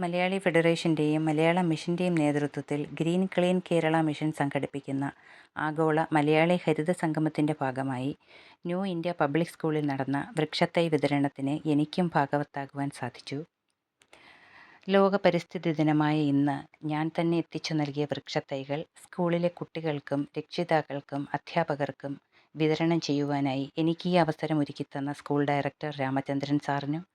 മലയാളി ഫെഡറേഷന്റെയും മലയാള മിഷന്റെയും നേതൃത്വത്തിൽ green clean Kerala mission സംഘടിപ്പിക്കുന്ന ആഗോള മലയാളി ഹരിത സംഗമത്തിന്റെ ഭാഗമായി ന്യൂ ഇന്ത്യ പബ്ലിക് സ്കൂളിൽ നടന്ന വൃക്ഷത്തൈ വിതരണത്തിന് എനിക്കും ഭാഗവത്താകുവാൻ സാധിച്ചു. ലോക പരിസ്ഥിതി ദിനമായ ഇന്ന് ഞാൻ തന്നെ എത്തിച്ചു നൽകിയ വൃക്ഷത്തൈകൾ സ്കൂളിലെ കുട്ടികൾക്കും രക്ഷിതാക്കൾക്കും അധ്യാപകർക്കും വിതരണം ചെയ്യുവാനായി എനിക്ക് ഈ അവസരം ഒരുക്കിത്തന്ന സ്കൂൾ ഡയറക്ടർ രാമചന്ദ്രൻ സാറിനും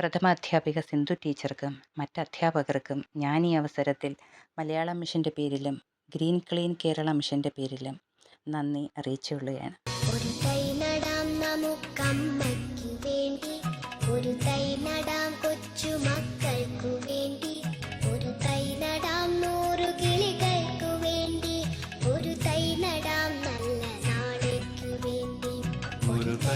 പ്രഥമ അധ്യാപിക സിന്ധു ടീച്ചർക്കും മറ്റ് അധ്യാപകർക്കും ഞാൻ ഈ അവസരത്തിൽ മലയാളം മിഷന്റെ പേരിലും ഗ്രീൻ ക്ലീൻ കേരള മിഷന്റെ പേരിലും നന്ദി അറിയിച്ചുകൊള്ളുകയാണ്. ഒരു കൈ നടാം നമുക്കമ്മയ്ക്കു.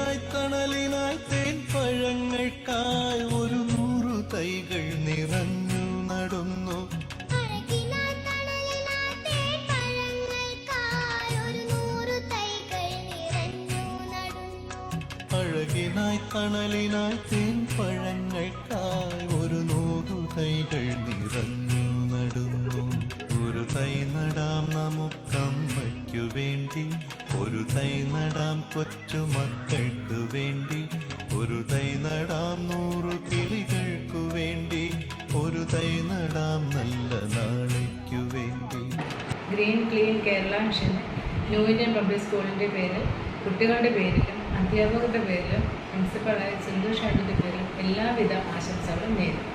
അഴകിനായി തണലിനായി തേൻ പഴങ്ങൾക്കായി ഒരു നൂറു തൈകൾ നിറഞ്ഞു നടുന്നു. അഴകിനായി തണലിനായി തേൻ പഴങ്ങൾക്കായി ഒരു നൂറു തൈകൾ നിറഞ്ഞു നടന്നു ഒരു തൈ നടാം നമുക്കമ്മയ്ക്കു വേണ്ടി ഒരു തൈ നടാം കൊച്ചു മക്കൾക്കു വേണ്ടി ഒരു തൈ നടാം നൂറു കിളികൾക്കു വേണ്ടി ഒരു തൈ നടാം നല്ല നാളേക്കു വേണ്ടി. Green clean Kerala mission new Indian public സ്കൂളിന്റെ പേര് കുട്ടികളുടെ പേരിലും അധ്യാപകരുടെ പേരിലും പ്രിൻസിപ്പളായ സിന്ധു ഷാജിന്റെ പേരിലും എല്ലാവിധ ആശംസകളും നേരുന്നു.